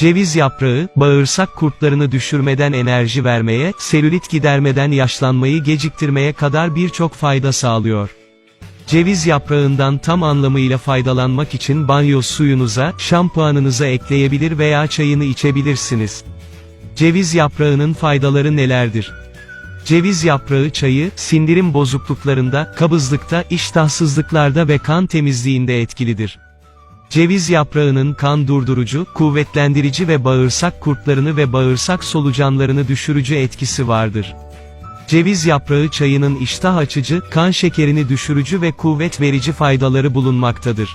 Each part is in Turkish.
Ceviz yaprağı, bağırsak kurtlarını düşürmeden enerji vermeye, selülit gidermeden yaşlanmayı geciktirmeye kadar birçok fayda sağlıyor. Ceviz yaprağından tam anlamıyla faydalanmak için banyo suyunuza, şampuanınıza ekleyebilir veya çayını içebilirsiniz. Ceviz yaprağının faydaları nelerdir? Ceviz yaprağı çayı, sindirim bozukluklarında, kabızlıkta, iştahsızlıklarda ve kan temizliğinde etkilidir. Ceviz yaprağının kan durdurucu, kuvvetlendirici ve bağırsak kurtlarını ve bağırsak solucanlarını düşürücü etkisi vardır. Ceviz yaprağı çayının iştah açıcı, kan şekerini düşürücü ve kuvvet verici faydaları bulunmaktadır.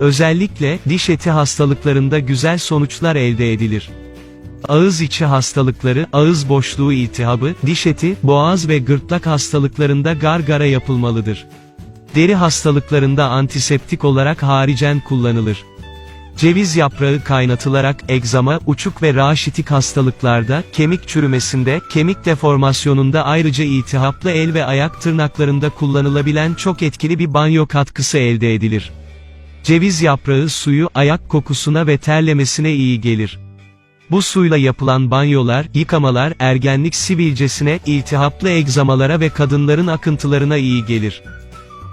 Özellikle, diş eti hastalıklarında güzel sonuçlar elde edilir. Ağız içi hastalıkları, ağız boşluğu iltihabı, diş eti, boğaz ve gırtlak hastalıklarında gargara yapılmalıdır. Deri hastalıklarında antiseptik olarak haricen kullanılır. Ceviz yaprağı kaynatılarak egzama, uçuk ve raşitik hastalıklarda, kemik çürümesinde, kemik deformasyonunda ayrıca iltihaplı el ve ayak tırnaklarında kullanılabilen çok etkili bir banyo katkısı elde edilir. Ceviz yaprağı suyu, ayak kokusuna ve terlemesine iyi gelir. Bu suyla yapılan banyolar, yıkamalar, ergenlik sivilcesine, iltihaplı egzamalara ve kadınların akıntılarına iyi gelir.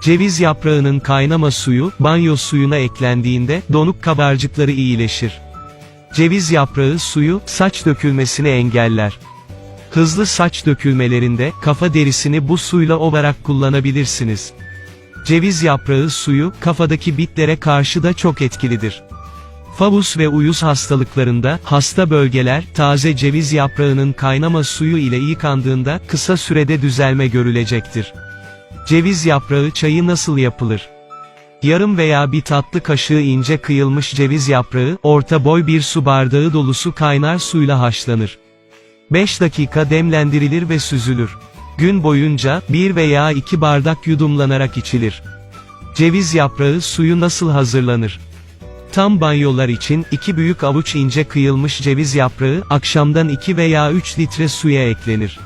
Ceviz yaprağının kaynama suyu, banyo suyuna eklendiğinde, donuk kabarcıkları iyileşir. Ceviz yaprağı suyu, saç dökülmesini engeller. Hızlı saç dökülmelerinde, kafa derisini bu suyla ovarak kullanabilirsiniz. Ceviz yaprağı suyu, kafadaki bitlere karşı da çok etkilidir. Favus ve uyuz hastalıklarında, hasta bölgeler, taze ceviz yaprağının kaynama suyu ile yıkandığında, kısa sürede düzelme görülecektir. Ceviz yaprağı çayı nasıl yapılır? Yarım veya bir tatlı kaşığı ince kıyılmış ceviz yaprağı, orta boy bir su bardağı dolusu kaynar suyla haşlanır. 5 dakika demlendirilir ve süzülür. Gün boyunca, 1 veya 2 bardak yudumlanarak içilir. Ceviz yaprağı suyu nasıl hazırlanır? Tam banyolar için, 2 büyük avuç ince kıyılmış ceviz yaprağı, akşamdan 2 veya 3 litre suya eklenir.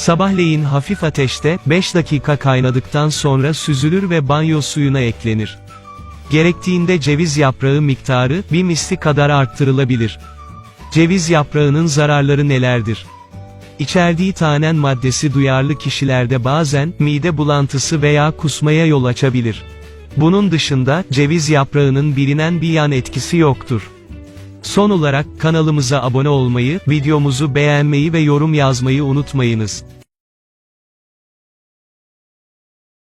Sabahleyin hafif ateşte, 5 dakika kaynadıktan sonra süzülür ve banyo suyuna eklenir. Gerektiğinde ceviz yaprağı miktarı, bir misli kadar arttırılabilir. Ceviz yaprağının zararları nelerdir? İçerdiği tanen maddesi duyarlı kişilerde bazen, mide bulantısı veya kusmaya yol açabilir. Bunun dışında, ceviz yaprağının bilinen bir yan etkisi yoktur. Son olarak, kanalımıza abone olmayı, videomuzu beğenmeyi ve yorum yazmayı unutmayınız.